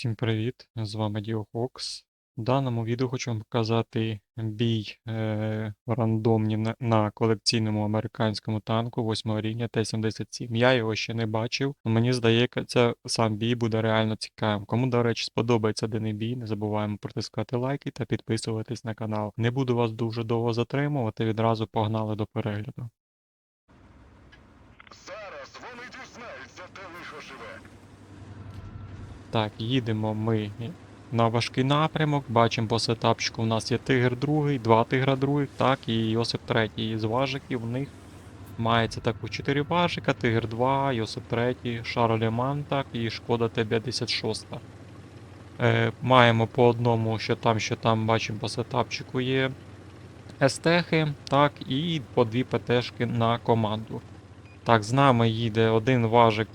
Всім привіт! З вами DioFox. В даному відео хочу вам показати бій е, рандомні на, на колекційному американському танку 8 рівня Т-77. Я його ще не бачив. але Мені здається, сам бій буде реально цікавим. Кому, до речі, сподобається даний бій, не забуваємо протискати лайки та підписуватись на канал. Не буду вас дуже довго затримувати, відразу погнали до перегляду. Зараз вони дізнаються, де лихо живе. Так, їдемо ми на важкий напрямок. Бачимо по сетапчику у нас є тигр другий, два тигра других, так, і Йосип третій з важиків. В них мається також 4 важика, тигр 2, Йосип третій, Шарлеман, так, і Шкода Т-56. Е, маємо по одному, що там, що там, бачимо по сетапчику є естехи, так, і по дві ПТшки на команду. Так, з нами їде один важик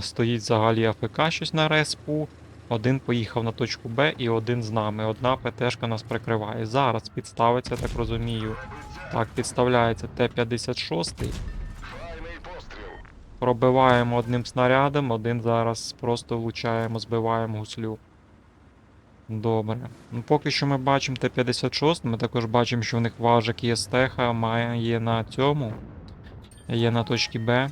стоїть взагалі АФК щось на респу. Один поїхав на точку Б і один з нами. Одна ПТшка нас прикриває. Зараз підставиться, так розумію. Так, підставляється Т-56. Пробиваємо одним снарядом, один зараз просто влучаємо, збиваємо гуслю. Добре. Ну, поки що ми бачимо Т-56, ми також бачимо, що в них важик є стеха, має є на цьому. Є на точці Б.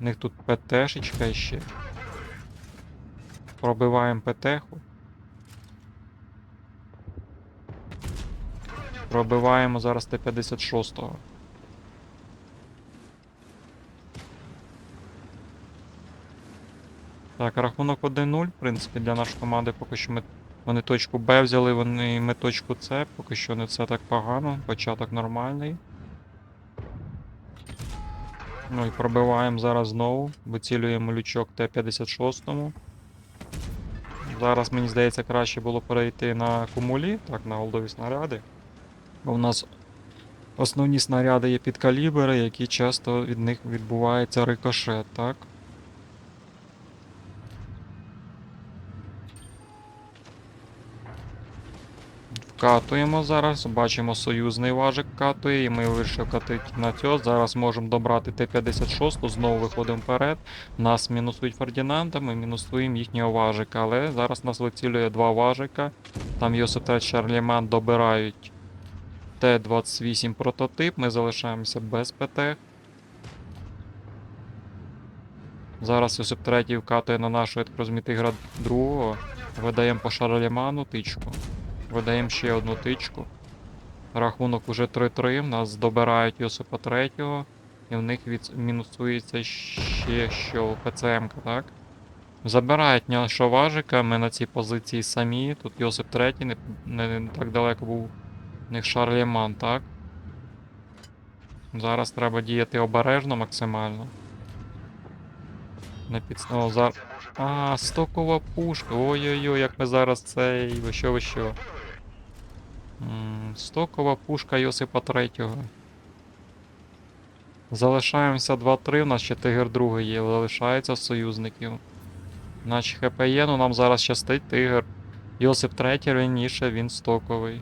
У них тут ПТшечка ще. Пробиваємо ПТху. Пробиваємо зараз Т-56. Так, рахунок 1-0, в принципі, для нашої команди поки що ми. Вони точку Б взяли, вони ми точку С, поки що не все так погано. Початок нормальний. Ну і пробиваємо зараз знову. Вицілюємо лючок Т-56. Зараз, мені здається, краще було перейти на кумулі, так, на голдові снаряди. Бо в нас основні снаряди є підкалібри, які часто від них відбувається рикошет, так? Вкатуємо зараз, бачимо союзний важик катує, і ми вирішили катити на цього. Зараз можемо добрати Т-56, знову виходимо вперед. Нас мінусують Фердінанда, ми мінусуємо їхнього важика, але зараз нас вицілює два важика. Там Йосип та Шарліман добирають Т-28 прототип, ми залишаємося без ПТ. Зараз Йосип третій вкатує на нашу, так розумію, другого. Видаємо по Шарліману тичку. Видаємо ще одну тичку. Рахунок уже 3-3. В нас добирають Йосипа третього. І в них від... мінусується ще що ПЦМ, так? Забирають нашого ми на цій позиції самі. Тут Йосип третій, не, не, не так далеко був в них Шарлеман, так? Зараз треба діяти обережно максимально. Не підснов за. Це А, стокова пушка. Ой-ой-ой, як ми зараз цей. Ви що, ви що? Стокова пушка Йосипа третього. Залишаємося 2-3, у нас ще тигр другий є, залишається союзників. Наші ХП є, ну нам зараз щастить тигр. Йосип третій раніше, він стоковий.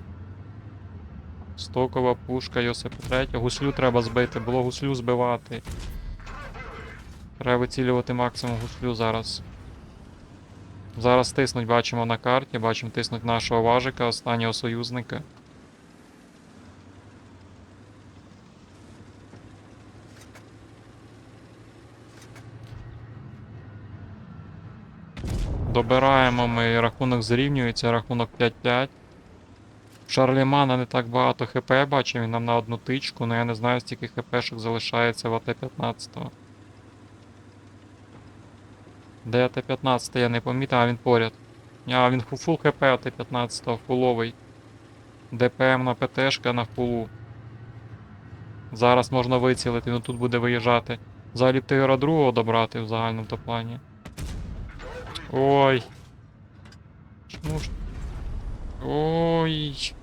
Стокова пушка Йосипа третього. Гуслю треба збити, було гуслю збивати. Треба вицілювати максимум гуслю зараз. Зараз тиснуть, бачимо на карті, бачимо тиснуть нашого важика, останнього союзника. Добираємо ми, рахунок зрівнюється, рахунок 5-5. Шарлімана не так багато хп бачимо, він нам на одну тичку, але я не знаю, стільки хпшок залишається в АТ-15. Де АТ-15 я не помітив, а він поряд. А, він фу- фул хп АТ-15, фуловий. ДПМ на ПТшка на фулу. Зараз можна вицілити, ну тут буде виїжджати. Взагалі б тигра другого добрати в загальному то плані. Ой. Чому ж. Ой.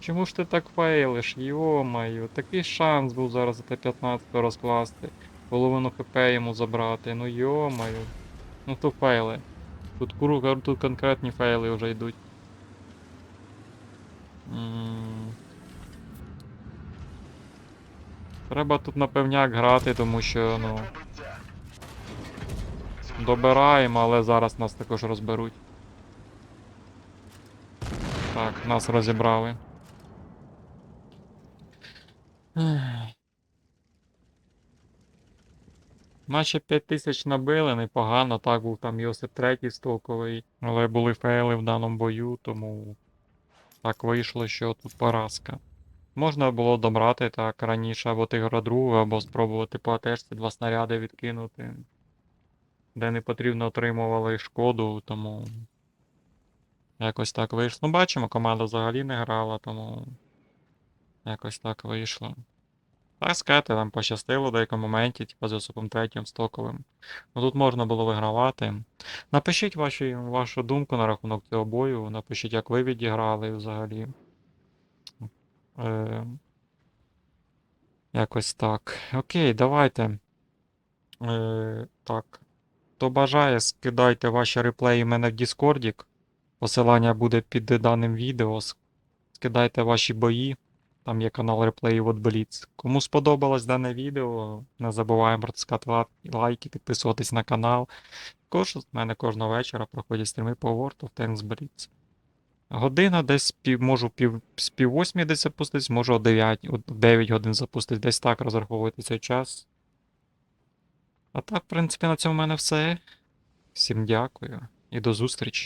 Чому ж ти так фейлиш? Йо-моє, такий шанс був зараз АТ-15 розкласти. Половину ХП йому забрати. Ну йо-моє. Ну то фейли. Тут, куру, тут конкретні фейли вже йдуть. Треба тут на певняк грати, тому що, ну. Добираємо, але зараз нас також розберуть. Так, нас розібрали. Наче 5 тисяч набили, непогано. Так був там Йосип третій стоковий, але були фейли в даному бою, тому так вийшло, що тут поразка. Можна було добрати так раніше або тигра другого, або спробувати по атешці два снаряди відкинути, де не потрібно отримували шкоду, тому якось так вийшло. Ну, бачимо, команда взагалі не грала, тому якось так вийшло. Так сказати, там пощастило в деякому моменті, типу з Йосипом третім стоковим. Ну тут можна було вигравати. Напишіть ваші, вашу думку на рахунок цього бою, напишіть, як ви відіграли взагалі. Е, якось так. Окей, давайте. Е, так. Хто бажає, скидайте ваші реплеї в мене в Discord. Посилання буде під даним відео. Скидайте ваші бої. Там є канал реплеїв от Blitz. Кому сподобалось дане відео, не забуваємо протискати лайки, підписуватись на канал. Також в мене кожного вечора проходять стріми по World of Tanks Blitz. Година десь пів, можу пів, з пів восьмі десь запуститись, можу о 9, о 9 годин запустити. Десь так розраховуйте цей час. А так, в принципі, на цьому в мене все. Всім дякую і до зустрічі.